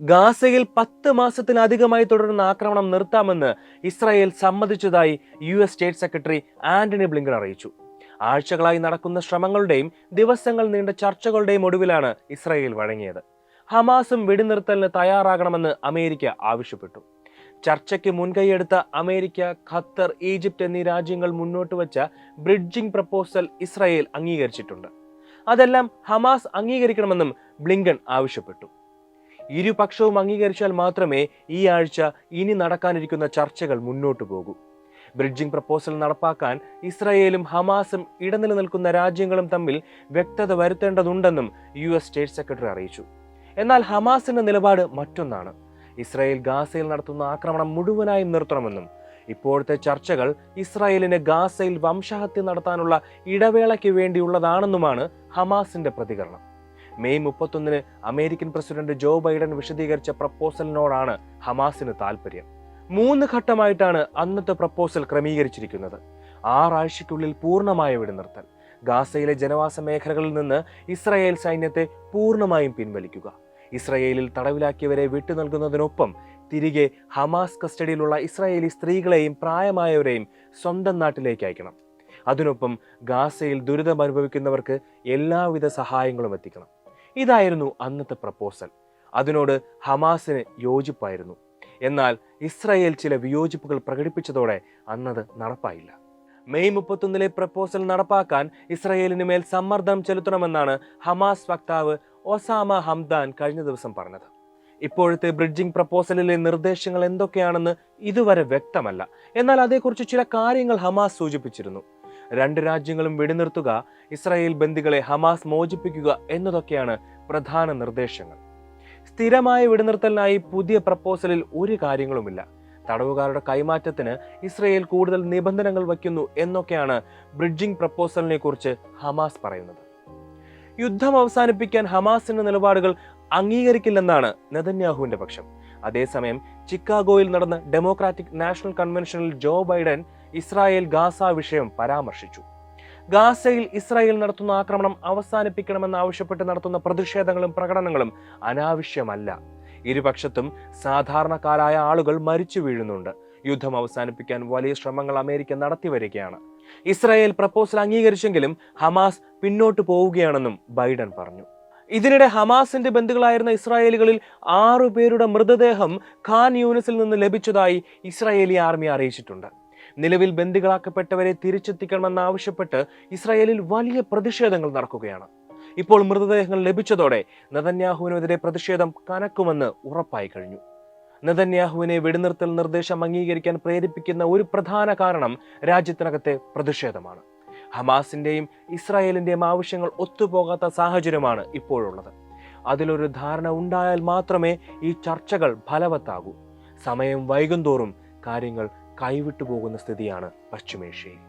ഗാസയിൽ പത്ത് മാസത്തിലധികമായി തുടരുന്ന ആക്രമണം നിർത്താമെന്ന് Israel സമ്മതിച്ചതായി U S state secretary Antony Blinken അറിയിച്ചു. ആഴ്ചകളായി നടക്കുന്ന ശ്രമങ്ങളുടെയും ദിവസങ്ങൾ നീണ്ട ചർച്ചകളുടെയും ഒടുവിലാണ് ഇസ്രായേൽ വഴങ്ങിയത്. ഹമാസും വെടിനിർത്തലിന് തയ്യാറാകണമെന്ന് അമേരിക്ക ആവശ്യപ്പെട്ടു. ചർച്ചയ്ക്ക് മുൻകൈയെടുത്ത അമേരിക്ക ഖത്തർ ഈജിപ്റ്റ് എന്നീ രാജ്യങ്ങൾ മുന്നോട്ട് വച്ച ബ്രിഡ്ജിംഗ് പ്രപ്പോസൽ ഇസ്രായേൽ അംഗീകരിച്ചിട്ടുണ്ട്. അതെല്ലാം ഹമാസ് അംഗീകരിക്കണമെന്നും ബ്ലിങ്കൺ ആവശ്യപ്പെട്ടു. ഇരുപക്ഷവും അംഗീകരിച്ചാൽ മാത്രമേ ഈ ആഴ്ച ഇനി നടക്കാനിരിക്കുന്ന ചർച്ചകൾ മുന്നോട്ടു പോകൂ. ബ്രിഡ്ജിംഗ് പ്രപ്പോസൽ നടപ്പാക്കാൻ ഇസ്രായേലും ഹമാസും ഇടനില നിൽക്കുന്ന രാജ്യങ്ങളും തമ്മിൽ വ്യക്തത വരുത്തേണ്ടതുണ്ടെന്നും യു എസ് സ്റ്റേറ്റ് സെക്രട്ടറി അറിയിച്ചു. എന്നാൽ ഹമാസിന്റെ നിലപാട് മറ്റൊന്നാണ്. ഇസ്രായേൽ ഗാസയിൽ നടത്തുന്ന ആക്രമണം മുഴുവനായും നിർത്തണമെന്നും ഇപ്പോഴത്തെ ചർച്ചകൾ ഇസ്രായേലിന് ഗാസയിൽ വംശഹത്യ നടത്താനുള്ള ഇടവേളയ്ക്ക് വേണ്ടിയുള്ളതാണെന്നുമാണ് ഹമാസിന്റെ പ്രതികരണം. മെയ് മുപ്പത്തൊന്നിന് അമേരിക്കൻ പ്രസിഡന്റ് ജോ ബൈഡൻ വിശദീകരിച്ച പ്രപ്പോസലിനോടാണ് ഹമാസിന് താല്പര്യം മൂന്ന് ഘട്ടമായിട്ടാണ് അന്നത്തെ പ്രപ്പോസൽ ക്രമീകരിച്ചിരിക്കുന്നത്. ആറാഴ്ചയ്ക്കുള്ളിൽ പൂർണമായ വെടിനിർത്തൽ. ഗാസയിലെ ജനവാസ മേഖലകളിൽ നിന്ന് ഇസ്രായേൽ സൈന്യത്തെ പൂർണമായും പിൻവലിക്കുക. ഇസ്രായേലിൽ തടവിലാക്കിയവരെ വിട്ടു നൽകുന്നതിനൊപ്പം തിരികെ ഹമാസ് കസ്റ്റഡിയിലുള്ള ഇസ്രായേലി സ്ത്രീകളെയും പ്രായമായവരെയും സ്വന്തം നാട്ടിലേക്ക് അയക്കണം. അതിനൊപ്പം ഗാസയിൽ ദുരിതം അനുഭവിക്കുന്നവർക്ക് എല്ലാവിധ സഹായങ്ങളും എത്തിക്കണം. ഇതായിരുന്നു അന്നത്തെ പ്രപ്പോസൽ. അതിനോട് ഹമാസിന് യോജിപ്പായിരുന്നു. എന്നാൽ ഇസ്രായേൽ ചില വിയോജിപ്പുകൾ പ്രകടിപ്പിച്ചതോടെ അന്നത് നടപ്പായില്ല. മെയ് മുപ്പത്തൊന്നിലെ പ്രപ്പോസൽ നടപ്പാക്കാൻ ഇസ്രായേലിന് മേൽ സമ്മർദ്ദം ചെലുത്തണമെന്നാണ് ഹമാസ് വക്താവ് ഒസാമ ഹംദാൻ കഴിഞ്ഞ ദിവസം പറഞ്ഞത്. ഇപ്പോഴത്തെ ബ്രിഡ്ജിംഗ് പ്രപ്പോസലിലെ നിർദ്ദേശങ്ങൾ എന്തൊക്കെയാണെന്ന് ഇതുവരെ വ്യക്തമല്ല. എന്നാൽ അതേക്കുറിച്ച് ചില കാര്യങ്ങൾ ഹമാസ് സൂചിപ്പിച്ചിരുന്നു. രണ്ട് രാജ്യങ്ങളും വെടിനിർത്തുക ഇസ്രായേൽ ബന്ദികളെ ഹമാസ് മോചിപ്പിക്കുക എന്നതൊക്കെയാണ് പ്രധാന നിർദ്ദേശങ്ങൾ. സ്ഥിരമായ വെടിനിർത്തലിനായി പുതിയ പ്രപ്പോസലിൽ ഒരു കാര്യങ്ങളുമില്ല. തടവുകാരുടെ കൈമാറ്റത്തിന് ഇസ്രയേൽ കൂടുതൽ നിബന്ധനകൾ വയ്ക്കുന്നു എന്നൊക്കെയാണ് ബ്രിഡ്ജിംഗ് പ്രപ്പോസലിനെ കുറിച്ച് ഹമാസ് പറയുന്നത്. യുദ്ധം അവസാനിപ്പിക്കാൻ ഹമാസിന്റെ നിലപാടുകൾ അംഗീകരിക്കില്ലെന്നാണ് നെതന്യാഹുവിന്റെ പക്ഷം. അതേസമയം ചിക്കാഗോയിൽ നടന്ന ഡെമോക്രാറ്റിക് നാഷണൽ കൺവെൻഷനിൽ ജോ ബൈഡൻ ഇസ്രായേൽ ഗാസ വിഷയം പരാമർശിച്ചു. ഗാസയിൽ ഇസ്രായേൽ നടത്തുന്ന ആക്രമണം അവസാനിപ്പിക്കണമെന്ന് ആവശ്യപ്പെട്ട് നടത്തുന്ന പ്രതിഷേധങ്ങളും പ്രകടനങ്ങളും അനാവശ്യമല്ല. ഇരുപക്ഷത്തും സാധാരണക്കാരായ ആളുകൾ മരിച്ചു വീഴുന്നുണ്ട്. യുദ്ധം അവസാനിപ്പിക്കാൻ വലിയ ശ്രമങ്ങൾ അമേരിക്ക നടത്തി വരികയാണ്. ഇസ്രായേൽ പ്രപ്പോസൽ അംഗീകരിച്ചെങ്കിലും ഹമാസ് പിന്നോട്ട് പോവുകയാണെന്നും ബൈഡൻ പറഞ്ഞു. ഇതിനിടെ ഹമാസിന്റെ ബന്ധുക്കളായിരുന്ന ഇസ്രായേലികളിൽ ആറു പേരുടെ മൃതദേഹം ഖാൻ യൂനിസിൽ നിന്ന് ലഭിച്ചതായി ഇസ്രായേലി ആർമി അറിയിച്ചിട്ടുണ്ട്. നിലവിൽ ബന്ദികളാക്കപ്പെട്ടവരെ തിരിച്ചെത്തിക്കണമെന്നാവശ്യപ്പെട്ട് ഇസ്രായേലിൽ വലിയ പ്രതിഷേധങ്ങൾ നടക്കുകയാണ്. ഇപ്പോൾ മൃതദേഹങ്ങൾ ലഭിച്ചതോടെ നെതന്യാഹുവിനെതിരെ പ്രതിഷേധം കനക്കുമെന്ന് ഉറപ്പായി കഴിഞ്ഞു. നെതന്യാഹുവിനെ വെടിനിർത്തൽ നിർദ്ദേശം അംഗീകരിക്കാൻ പ്രേരിപ്പിക്കുന്ന ഒരു പ്രധാന കാരണം രാജ്യത്തിനകത്തെ പ്രതിഷേധമാണ്. ഹമാസിന്റെയും ഇസ്രായേലിന്റെയും ആവശ്യങ്ങൾ ഒത്തുപോകാത്ത സാഹചര്യമാണ് ഇപ്പോഴുള്ളത്. അതിലൊരു ധാരണ ഉണ്ടായാൽ മാത്രമേ ഈ ചർച്ചകൾ ഫലവത്താകൂ. സമയം വൈകുന്തോറും കാര്യങ്ങൾ കൈവിട്ടു പോകുന്ന സ്ഥിതിയാണ് പശ്ചിമേഷ്യയിൽ.